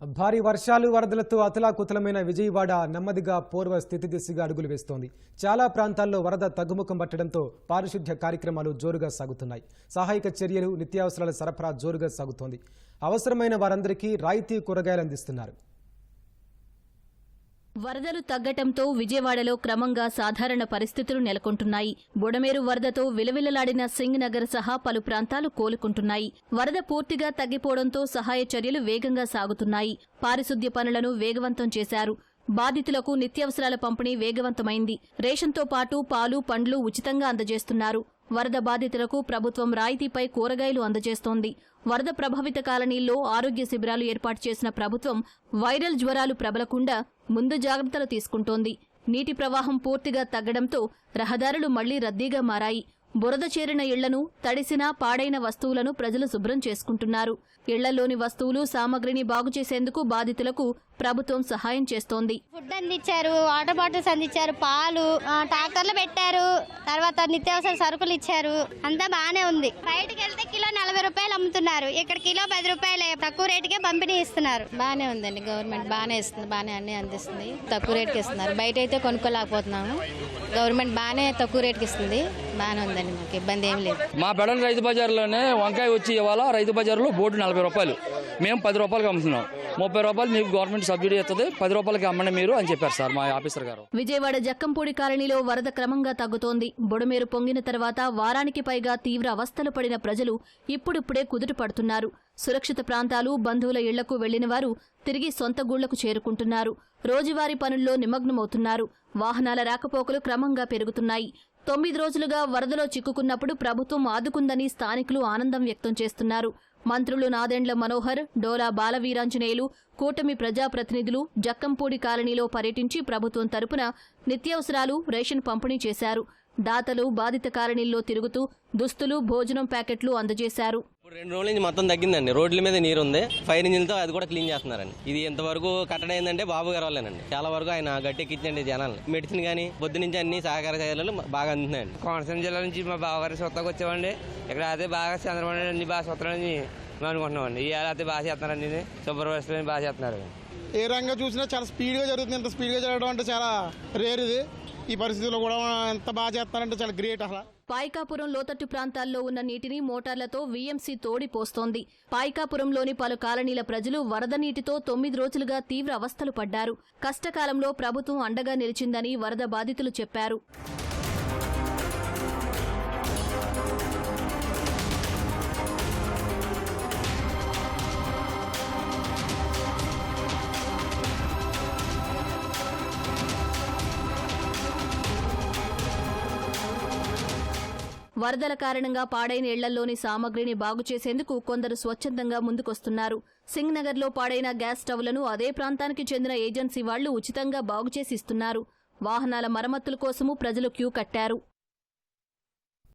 భారీ వర్షాలు వరదలతో అతలాకుతలమైన విజయవాడ నెమ్మదిగా పూర్వ స్థితి దిశగా అడుగులు వేస్తోంది. చాలా ప్రాంతాల్లో వరద తగ్గుముఖం పట్టడంతో పారిశుద్ధ్య కార్యక్రమాలు జోరుగా సాగుతున్నాయి. సహాయక చర్యలు నిత్యావసరాల సరఫరా జోరుగా సాగుతోంది. అవసరమైన వారందరికీ రాయితీ కూరగాయలు అందిస్తున్నారు వరదలు తగ్గటంతో విజయవాడలో క్రమంగా సాధారణ పరిస్థితులు నెలకొంటున్నాయి. బుడమేరు వరదతో విలవిలలాడిన సింగ్ నగర్ సహా పలు ప్రాంతాలు కోలుకుంటున్నాయి. వరద పూర్తిగా తగ్గిపోవడంతో సహాయ చర్యలు వేగంగా సాగుతున్నాయి. పారిశుద్ధ్య పనులను వేగవంతం చేశారు. బాధితులకు నిత్యావసరాల పంపిణీ వేగవంతమైంది. రేషన్తో పాటు పాలు పండ్లు ఉచితంగా అందజేస్తున్నారు. వరద బాధితులకు ప్రభుత్వం రాయితీపై కూరగాయలు అందజేస్తోంది. వరద ప్రభావిత కాలనీల్లో ఆరోగ్య శిబిరాలు ఏర్పాటు చేసిన ప్రభుత్వం వైరల్ జ్వరాలు ప్రబలకుండా ముందు జాగ్రత్తలు తీసుకుంటోంది. నీటి ప్రవాహం పూర్తిగా తగ్గడంతో రహదారులు మళ్ళీ రద్దీగా మారాయి. బురద చేరిన ఇళ్ళను తడిసిన పాడైన వస్తువులను ప్రజలు శుభ్రం చేసుకుంటున్నారు. ఇళ్ళలోని వస్తువులు సామగ్రిని బాగు చేసేందుకు బాధితులకు ప్రభుత్వం సహాయం చేస్తోంది. ఫుడ్ అందించారు వాటర్ బాటిల్స్ అందించారు పాలు ట్రాక్టర్లు పెట్టారు తర్వాత నిత్యావసర సరుకులు ఇచ్చారు. అంతా బాగానే ఉంది. బయటకు వెళ్తే కిలో నలభై రూపాయలు అమ్ముతున్నారు. ఇక్కడ కిలో పది రూపాయలే తక్కువ రేటుకే పంపిణీ ఇస్తున్నారు బాగానే ఉందండి గవర్నమెంట్ బాగానే ఇస్తుంది బాగానే అన్ని అందిస్తుంది తక్కువ రేటుకి ఇస్తున్నారు. బయట అయితే కొనుక్కోలేకపోతున్నాము. గవర్నమెంట్ బాగానే తక్కువ రేటుకి ఇస్తుంది. బాగానే ఉందండి మాకు ఇబ్బంది ఏం లేదు. మా బెడన్ రైతు బజార్లోనే వంకాయ వచ్చి ఇవాళ రైతు బజార్లో బోర్డు నలభై రూపాయలు. మేము పది రూపాయలకి అమ్ముతున్నాం. ముప్పై రూపాయలు మీకు గవర్నమెంట్ సబ్సిడీ ఇస్తుంది. పది రూపాయలకి అమ్మండి మీరు అని చెప్పారు సార్ మా ఆఫీసర్ గారు. విజయవాడ జక్కంపూడి కాలనీలో వరద క్రమంగా తగ్గుతోంది. బుడమేరు పొంగిన తర్వాత వారానికి పైగా తీవ్ర అవస్థలు పడిన ప్రజలు ఇప్పుడిప్పుడే కుదుట పడుతున్నారు. సురక్షిత ప్రాంతాలు బంధువుల ఇళ్ళకు వెళ్ళిన వారు తిరిగి సొంత గూళ్ళకు చేరుకుంటున్నారు. రోజువారీ పనుల్లో నిమగ్నమవుతున్నారు. వాహనాల రాకపోకలు క్రమంగా పెరుగుతున్నాయి. తొమ్మిది రోజులుగా వరదలో చిక్కుకున్నప్పుడు ప్రభుత్వం ఆదుకుందని స్థానికులు ఆనందం వ్యక్తం చేస్తున్నారు. మంత్రులు నాదెండ్ల మనోహర్ డోలా బాలవీరాంజనేయులు కూటమి ప్రజాప్రతినిధులు జక్కంపూడి కాలనీలో పర్యటించి ప్రభుత్వం తరపున నిత్యావసరాలు రేషన్ పంపిణీ చేశారు. దాతలు బాధిత కాలనీల్లో తిరుగుతూ దుస్తులు భోజనం ప్యాకెట్లు అందజేశారు. ఇప్పుడు రెండు రోజుల నుంచి మొత్తం తగ్గిందండి. రోడ్ల మీద నీరు ఉంది ఫైర్ ఇంజిన్తో అది కూడా క్లీన్ చేస్తున్నారండి. ఇది ఇంతవరకు కట్టడం ఏంటంటే బాబు గారు వాళ్ళేనండి చాలా వరకు ఆయన గట్టెక్కించండి జనాలు మెడిసిన్ కానీ పొద్దు నుంచి అన్ని సహకార చర్యలు బాగా అందుతున్నాయండి. కోనసీమ జిల్లా నుంచి మా బావగారి సొత్తకు వచ్చామండి. ఇక్కడ అయితే బాగా చంద్రబాబు నాయుడు అన్ని బాగా సొత్తారని మేము అనుకుంటున్నామండి. ఇవాళ అయితే బాగా చేస్తున్నారండి ఇది సూపర్వైజర్ బాగా చేస్తున్నారు ఏ రంగం చూసినా చాలా స్పీడ్గా జరుగుతుంది. ఇంత స్పీడ్గా జరగడం అంటే చాలా రేర్ ఇది. ఈ పరిస్థితుల్లో కూడా ఎంత బాగా చేస్తారంటే చాలా గ్రేట్ అసలు. పాయికాపురం లోతట్టు ప్రాంతాల్లో ఉన్న నీటిని మోటార్లతో వీఎంసీ తోడిపోస్తోంది. పాయికాపురంలోని పలు కాలనీల ప్రజలు వరద నీటితో తొమ్మిది రోజులుగా తీవ్ర అవస్థలు పడ్డారు. కష్టకాలంలో ప్రభుత్వం అండగా నిలిచిందని వరద బాధితులు చెప్పారు. వరదల కారణంగా పాడైన ఇళ్ళలోని సామగ్రిని బాగు చేసేందుకు కొందరు స్వచ్ఛందంగా ముందుకొస్తున్నారు. సింగ్ నగర్లో పాడైన గ్యాస్ స్టవ్లను అదే ప్రాంతానికి చెందిన ఏజెన్సీ వాళ్ళు ఉచితంగా బాగుచేసిస్తున్నారు వాహనాల మరమ్మతుల కోసము ప్రజలు క్యూ కట్టారు.